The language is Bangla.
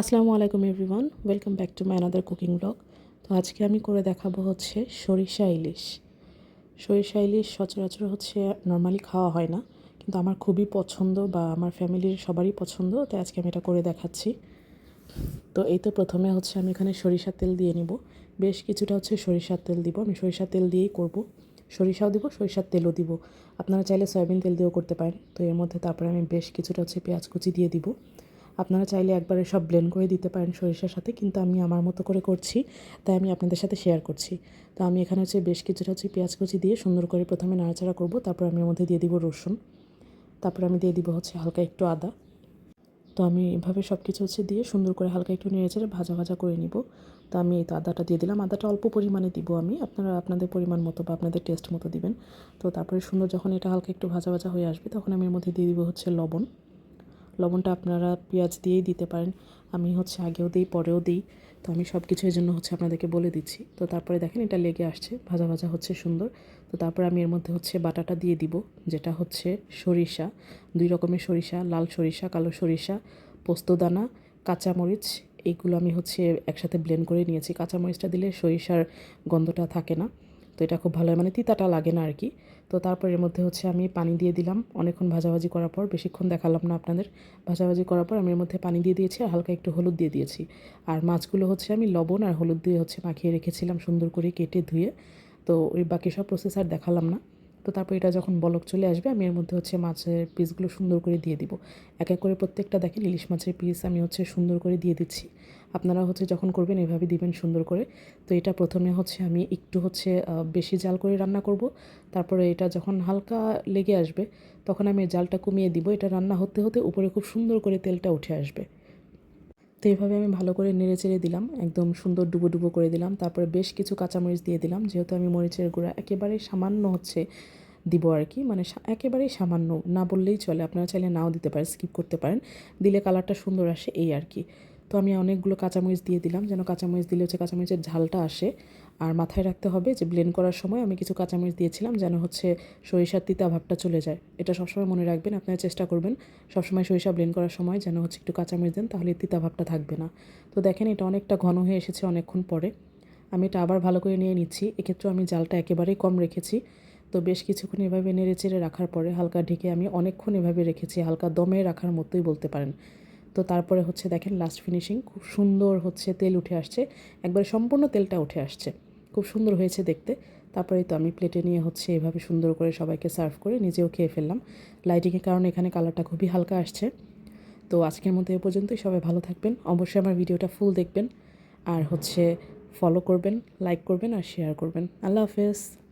আসসালামু আলাইকুম everyone, welcome back to my another cooking blog. তো আজকে আমি করে দেখাবো হচ্ছে সরিষা ইলিশ। সরিষা ইলিশ সচরাচর হচ্ছে নর্মালি খাওয়া হয় না, কিন্তু আমার খুবই পছন্দ বা আমার ফ্যামিলির সবারই পছন্দ, তাই আজকে আমি এটা করে দেখাচ্ছি। তো এই তো প্রথমে হচ্ছে আমি এখানে সরিষার তেল দিয়ে নিব। বেশ কিছুটা হচ্ছে সরিষার তেল দিব, আমি সরিষার তেল দিয়েই করব। সরিষাও দিব, সরিষার তেলও দিব। আপনারা চাইলে সয়াবিন তেল দিয়েও করতে পারেন। তো এর মধ্যে তারপরে আমি বেশ কিছুটা হচ্ছে পেঁয়াজ কুচি দিয়ে দিব। আপনারা চাইলে একবারে সব ব্লেন্ড করে দিতে পারেন সরিষার সাথে, কিন্তু আমি আমার মতো করে করছি, তাই আমি আপনাদের সাথে শেয়ার করছি। তো আমি এখানে হচ্ছে বেশ কিছুটা হচ্ছে পেঁয়াজ কুচি দিয়ে সুন্দর করে প্রথমে নাড়াচাড়া করব, তারপর আমি এর মধ্যে দিয়ে দিব রসুন, তারপর আমি দিয়ে দিব হচ্ছে হালকা একটু আদা। তো আমি এভাবে সব কিছু হচ্ছে দিয়ে সুন্দর করে হালকা একটু নেড়েচেড়ে ভাজা ভাজা করে নিব। তো আমি এই তো আদাটা দিয়ে দিলাম, আদাটা অল্প পরিমাণে দিব আমি, আপনারা আপনাদের পরিমাণ মতো বা আপনাদের টেস্ট মতো দিবেন। তো তারপরে সুন্দর যখন এটা হালকা একটু ভাজা ভাজা হয়ে আসবে, তখন আমি এর মধ্যে দিয়ে দিব হচ্ছে লবণ। লবণটা আপনারা পেঁয়াজ দিয়েই দিতে পারেন। আমি হচ্ছে আগেও দিই, পরেও দিই। তো আমি সব কিছু জন্য হচ্ছে আপনাদেরকে বলে দিচ্ছি। তো তারপরে দেখেন এটা লেগে আসছে, ভাজা ভাজা হচ্ছে সুন্দর। তো তারপরে আমি এর মধ্যে হচ্ছে বাটাটা দিয়ে দিব, যেটা হচ্ছে সরিষা। দুই রকমের সরিষা, লাল সরিষা, কালো সরিষা পোস্তদানা কাঁচামরিচ এইগুলো আমি হচ্ছে একসাথে ব্লেন্ড করে নিয়েছি। কাঁচামরিচটা দিলে সরিষার গন্ধটা থাকে না। তো এটা খুব ভালো মানে তিতাটা লাগে না আর কি তো তারপর এর মধ্যে হচ্ছে আমি পানি দিয়ে দিলাম। অনেকক্ষণ ভাজাভাজি করার পর বেশিক্ষণ দেখালাম না আপনাদের। ভাজাভাজি করার পর আমি এর মধ্যে পানি দিয়ে দিয়েছি আর হালকা একটু হলুদ দিয়ে দিয়েছি। আর মাছগুলো হচ্ছে আমি লবণ আর হলুদ দিয়ে হচ্ছে মাখিয়ে রেখেছিলাম সুন্দর করে কেটে ধুয়ে। তো ওই বাকি সব প্রসেস আর দেখালাম না। তো তারপর এটা যখন বলক চলে আসবে, আমি এর মধ্যে হচ্ছে মাছের পিসগুলো সুন্দর করে দিয়ে দিব। এক এক করে প্রত্যেকটা দেখেন, ইলিশ মাছের পিস আমি হচ্ছে সুন্দর করে দিয়ে দিচ্ছি। আপনারা হচ্ছে যখন করবেন, এভাবে দিবেন সুন্দর করে। তো এটা প্রথমে হচ্ছে আমি একটু হচ্ছে বেশি জাল করে রান্না করব। তারপরে এটা যখন হালকা লেগে আসবে, তখন আমি জালটা কমিয়ে দিব। এটা রান্না হতে হতে উপরে খুব সুন্দর করে তেলটা উঠে আসবে। তো এইভাবে আমি ভালো করে নেড়ে চেড়ে দিলাম, একদম সুন্দর ডুবো ডুবো করে দিলাম। তারপরে বেশ কিছু কাঁচামরিচ দিয়ে দিলাম, যেহেতু আমি মরিচের গুঁড়া একেবারেই সামান্য হচ্ছে দিব আর কি মানে একেবারেই সামান্য, না বললেই চলে, আপনারা চাইলে নাও দিতে পারেন স্কিপ করতে পারেন। দিলে কালারটা সুন্দর আসে এই আর কি। তো আমি অনেকগুলো কাঁচামরিচ দিয়ে দিলাম, যেন কাঁচামরিচ দিলে হচ্ছে কাঁচামরিচের ঝালটা আসে। আর মাথায় রাখতে হবে যে ব্লেন্ড করার সময় আমি কিছু কাঁচামরিচ দিয়েছিলাম যেন হচ্ছে সরিষার তিতা ভাবটা চলে যায়। এটা সবসময় মনে রাখবেন, আপনারা চেষ্টা করবেন সবসময় সরিষা ব্লেন্ড করার সময় যেন হচ্ছে একটু কাঁচামরিচ দেন, তাহলে তিতা ভাবটা থাকবে না। তো দেখেন এটা অনেকটা ঘন হয়ে এসেছে অনেকক্ষণ পরে। আমি এটা আবার ভালো করে নিয়ে নিচ্ছি এক্ষেত্রে আমি জালটা একেবারেই কম রেখেছি। তো বেশ কিছুক্ষণ এভাবে নেড়ে চেড়ে রাখার পরে হালকা ঢেকে আমি অনেকক্ষণ এভাবে রেখেছি, হালকা দমে রাখার মতোই বলতে পারেন। তো তারপরে হচ্ছে দেখেন লাস্ট ফিনিশিং খুব সুন্দর হচ্ছে তেল উঠে আসছে। একবারে সম্পূর্ণ তেলটা উঠে আসছে। খুব সুন্দর হয়েছে দেখতে। তারপরে তো আমি প্লেটে নিয়ে হচ্ছে এভাবে সুন্দর করে সবাইকে সার্ভ করে নিজেও খেয়ে ফেললাম। লাইটিংয়ের কারণে এখানে কালারটা খুবই হালকা আসছে। তো আজকের মধ্যে এ পর্যন্তই। সবাই ভালো থাকবেন। অবশ্যই আমার ভিডিওটা ফুল দেখবেন। আর হচ্ছে ফলো করবেন লাইক করবেন আর শেয়ার করবেন। আল্লাহ হাফেজ।